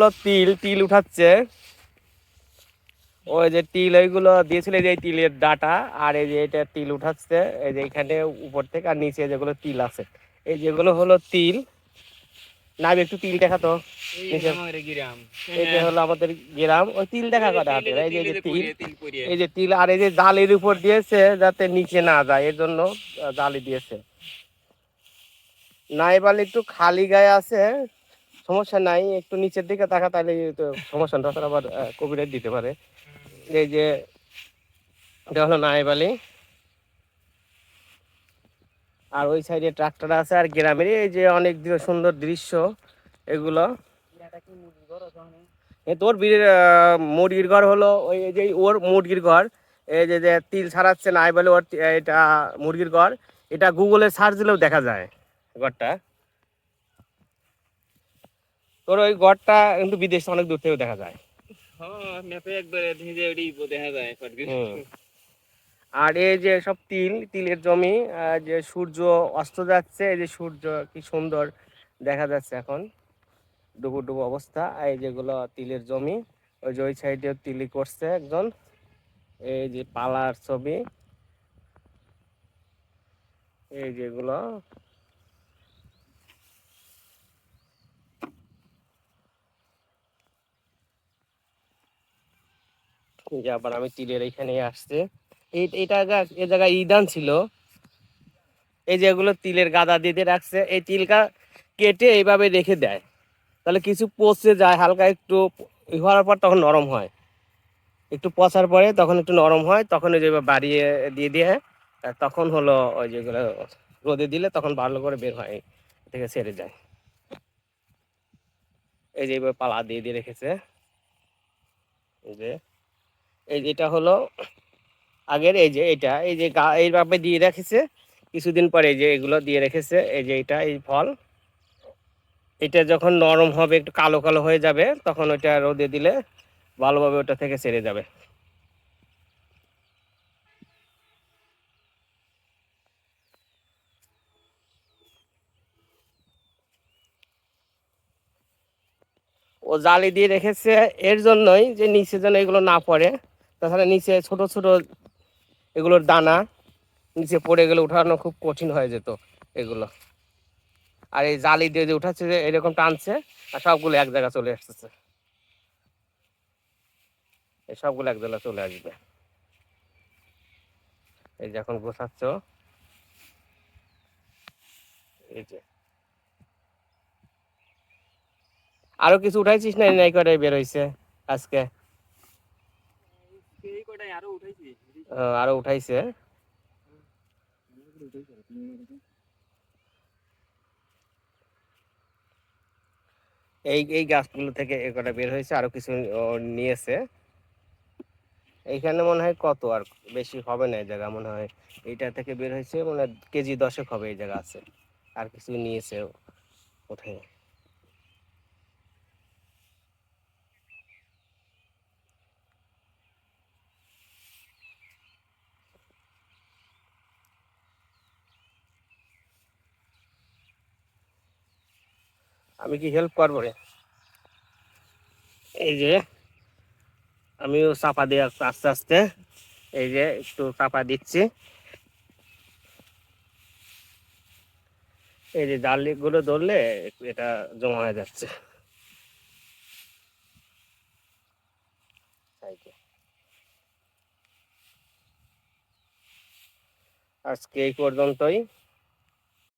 হলো তিল তিল উঠাচ্ছে। ওই যে তিল ওইগুলো দিয়েছিল এই যে তিলের ডাটা আর এই যে এটা তিল উঠাচ্ছে এই যে এখানে উপর থেকে আর নিচে যেগুলো তিল আছে। এই যেগুলো হলো তিল। না একটু তিল দেখাতো নিচে এই যে হলো আমাদের গ্রাম। ওই তিল দেখা কথা হাতে। এই যে তিল এই যে তিল আর এই যে জালির উপর দিয়েছে যাতে নিচে না যায় এর জন্য জালি দিয়েছে। নাইবাল একটু খালি গায়ে আছে। সমস্যা নাই, একটু নিচের দিকে তাকা তাহলে সমস্যা তখন আবার কবিরাজ দিতে পারে। এই যে, এটা হলো নাইবালি আর ওই সাইডে ট্রাক্টর আছে আর গ্রামের, এই যে অনেক সুন্দর দৃশ্য, এগুলো। তোর বীর মুরগির ঘর হলো, ওই যে ওর মুরগির ঘর। এই যে যে তিল ছাড়াচ্ছে নাই বলে ওর এটা মুরগির ঘর। এটা গুগলে সার্চ দিলেও দেখা যায় ঘরটা। তোর ওই ঘরটা কিন্তু বিদেশে অনেক দূর থেকেও দেখা যায়। হুম। আর এই যে সব তিল তিলের জমি যে সূর্য অস্ত যাচ্ছে এই যে সূর্য কি সুন্দর দেখা যাচ্ছে এখন। ডুবু ডুবু অবস্থা এই যেগুলো তিলের জমি ওই যে ওই সাইডে তিলি করছে একজন। এই যে পালার ছবি। এই যেগুলো যে আবার আমি তিলের এখানে আসছে। এই, এটা এ জায়গায় ইদান ছিল। এই যে এগুলো তিলের গাদা দিয়ে রাখছে। এই তিলকা কেটে এইভাবে রেখে দেয়। তাহলে কিছু পচে যায়, হালকা একটু হওয়ার পর তখন নরম হয়। একটু পচার পরে তখন একটু নরম হয়, তখন ওই যে বাড়িয়ে দিয়ে দিয়ে আর তখন হলো ওই যেগুলো রোদে দিলে তখন ভালো করে বের হয় থেকে ছেড়ে যায়। এই যে এইভাবে পালা দিয়ে দিয়ে রেখেছে। এই যে এই এটা হলো আগের, এই যে এটা, এই যে গা এইভাবে দিয়ে রেখেছে, কিছুদিন পরে এই যে এগুলো দিয়ে রেখেছে, এই যে এটা, এই ফল। এটা যখন নরম হবে, একটু কালো কালো হয়ে যাবে, তখন ওইটা রোদে দিলে ভালোভাবে ওটা থেকে সেরে যাবে। ও জালি দিয়ে রেখেছে, এর জন্যই যে নিচে যেন এগুলো না পড়ে। তাছাড়া নিচে ছোট ছোট এগুলোর দানা নিচে পড়ে গেলে উঠানো খুব কঠিন হয়ে যেত এগুলো। আর এই জালি দিয়ে যে উঠাচ্ছে যে এরকম টানছে, আর সবগুলো এক জায়গায় চলে আসতেছে। এই সবগুলো এক জায়গায় চলে আসবে। এই যে এখন গোছাচ্ছ। এই যে। আরও কিছু উঠাইছিস না নাই করে বের আজকে। আরও উঠাইছে এই এই গাছগুলো থেকে এ কটা বের হয়েছে, আরও কিছু নিয়েছে। এইখানে মনে হয় কত আর বেশি হবে না এই জায়গা, মনে হয় এইটা থেকে বের হয়েছে, মনে হয় কেজি দশেক হবে এই জায়গা আছে। আর কিছু নিয়েছে উঠে। আমি কি হেল্প করব রে? এই যে, আমিও চাপা দিয়ে আস্তে আস্তে এই যে একটু চাপা দিচ্ছি। এই যে জালিগুলো ধরলে এটা জমা হয়ে যাচ্ছে। আজকে এই পর্যন্তই।